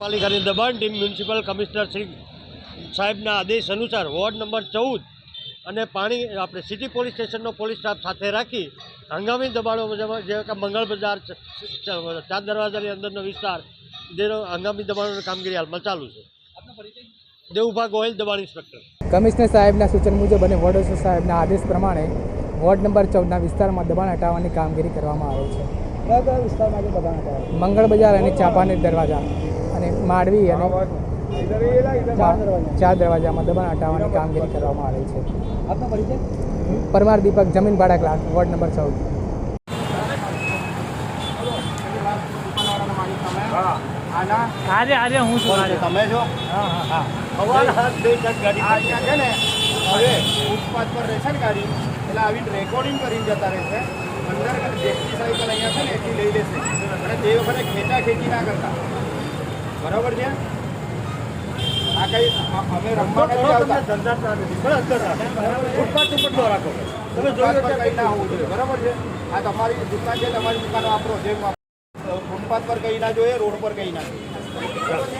પાલિકાની દબાણ team municipal commissioner Shri સાહેબના આદેશ અનુસાર વોર્ડ નંબર ચૌદ અને પાણી આપણે સિટી પોલીસ સ્ટેશનનો પોલીસ સ્ટાફ સાથે રાખી હંગામી દબાણો જે કે મંગળ બજાર ચાર દરવાજાની અંદરનો વિસ્તાર જેનો હંગામી દબાણોની કામગીરી હાલમાં ચાલુ છે. દેવુભા ગોયલ દબાણ ઇન્સ્પેક્ટર. કમિશનર સાહેબના સૂચન મુજબ અને વોર્ડ સાહેબના આદેશ પ્રમાણે વોર્ડ નંબર ચૌદના વિસ્તારમાં દબાણ હટાવવાની કામગીરી કરવામાં આવે છે. કયા કયા દબાણ હટાવે મંગળ બજાર અને ચાપાનેર દરવાજા. માંડવી અને ચાર દરવાજામાં દબાણ હટાવવાની કામગીરી કરવામાં આવે છે. આપનો પરિચય પરમાર દીપક જમીન ભાડા ક્લાસ વોર્ડ નંબર ચૌદ. આજે આજે હું છું તમે છો? હા હા. હા. હવાના હાથ બે ગાડી છે ને હવે ફૂટપાથ પર રહેશે ને ગાડી એટલે આવી રેકોર્ડિંગ કરીને જતા રહેશે. અંદર જેટલી સાયકલ અહીંયા છે ને એટલી લઈ લેશે. અને તે વખતે ખેંચા ખેંચી ના કરતા. બરાબર છે? આ કઈ અમે રમવા નથી આવતા. ધંધા અંદર ફૂટપાથ ઉપર ન રાખો. તમે જોયું કઈ ના હોવું જોઈએ. બરાબર છે? આ તમારી દુકાન છે તમારી દુકાન વાપરો. જેમ. ફૂટપાથ પર કઈ ના જોઈએ રોડ પર કઈ ના જોઈએ.